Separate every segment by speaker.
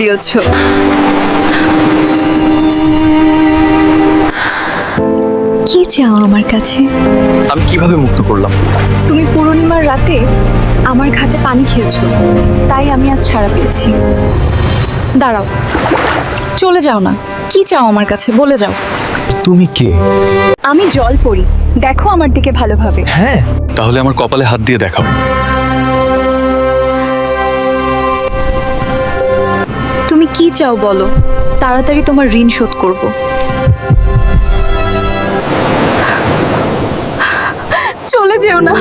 Speaker 1: দিয়েছ। কি চাও আমার কাছে?
Speaker 2: আমি কীভাবে মুক্ত করলাম?
Speaker 1: তুমি পূর্ণিমার রাতে আমার ঘাটে পানি খেয়েছো তাই আমি আজ ছাড়া পেয়েছি। দাঁড়াও চলে যাও না। কি চাও আমার কাছে বলে যাও।
Speaker 2: তুমি কে?
Speaker 1: আমি জল পড়ি দেখো আমার দিকে ভালোভাবে।
Speaker 2: হ্যাঁ তাহলে আমার কপালে হাত দিয়ে দেখাও।
Speaker 1: কি চাও বলো? তাড়াতাড়ি তোমার ঋণ শোধ করব। চলে যেও না।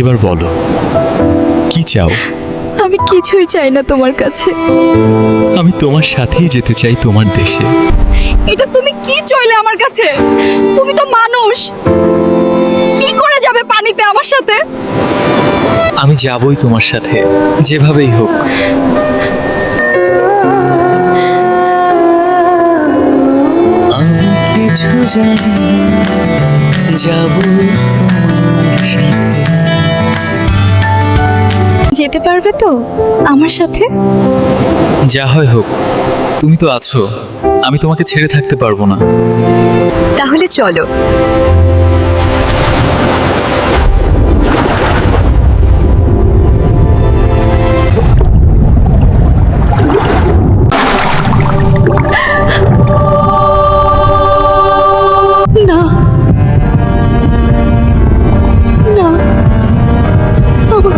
Speaker 2: এবার বলো কি চাও?
Speaker 1: আমি কিছুই চাই না তোমার কাছে।
Speaker 2: আমি তোমার সাথেই যেতে চাই তোমার দেশে।
Speaker 1: এটা তুমি কি চাইলে আমার কাছে? তুমি তো মানুষ। কি করে যাবে পানিতে আমার সাথে?
Speaker 2: আমি যাবই তোমার সাথে যেভাবেই হোক।
Speaker 3: আমি কিছু জানি যাব তোমার সাথে।
Speaker 1: যেতে পারবে তো আমার সাথে?
Speaker 2: যা হয় হোক তুমি তো আছো আমি তোমাকে ছেড়ে থাকতে পারব না।
Speaker 1: তাহলে চলো।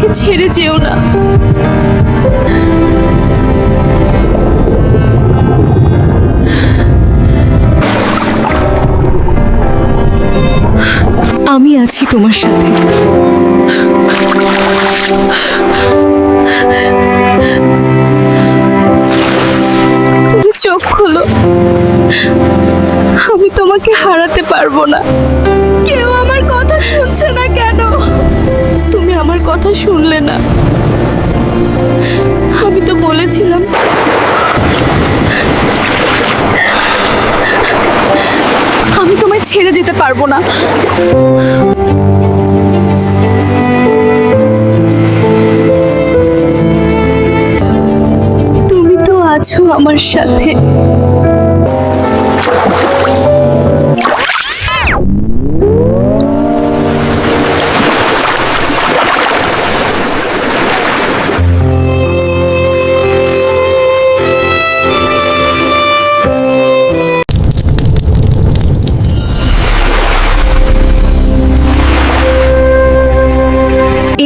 Speaker 1: আমাকে ছেড়ে যেও না। আমি আছি তোমার সাথে। তুমি চোখ খোলো। আমি তোমাকে হারাতে পারব না। কথা শুনলে না। আমি তো বলেছিলাম। আমি তোমায় ছেড়ে যেতে পারব না। তুমি তো আছো আমার সাথে।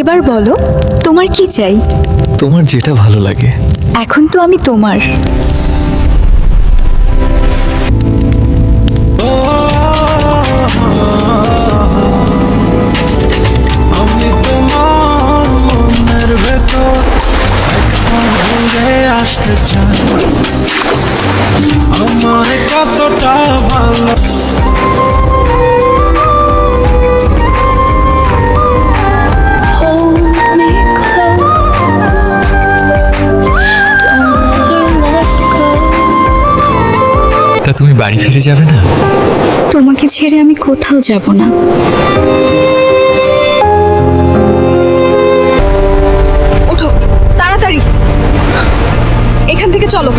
Speaker 1: এবার বলো তোমার কি চাই?
Speaker 2: তোমার যেটা ভালো লাগে।
Speaker 1: এখন তো আমি তোমার।
Speaker 3: আমি তোমার ভেতর আসতে চাই। আমার কতটা ভালো
Speaker 2: তা তুমি বাড়ি ফিরে যাবে না?
Speaker 1: তোমাকে ছেড়ে আমি কোথাও যাব না। ওঠো তাড়াতাড়ি। এখান থেকে চলো।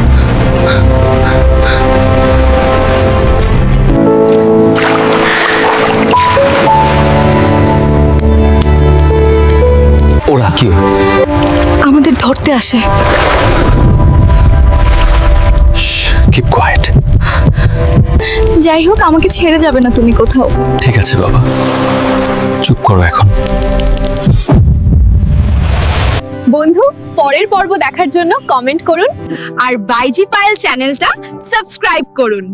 Speaker 2: ওরা কি?
Speaker 1: আমাদের ধরতে আসে। যাই হোক আমাকে ছেড়ে যাবে না তুমি কোথাও।
Speaker 2: ঠিক আছে বাবা। চুপ করো এখন।
Speaker 4: বন্ধু পরের পর্ব দেখার জন্য কমেন্ট করুন আর বাইজি পায়েল চ্যানেলটা সাবস্ক্রাইব করুন।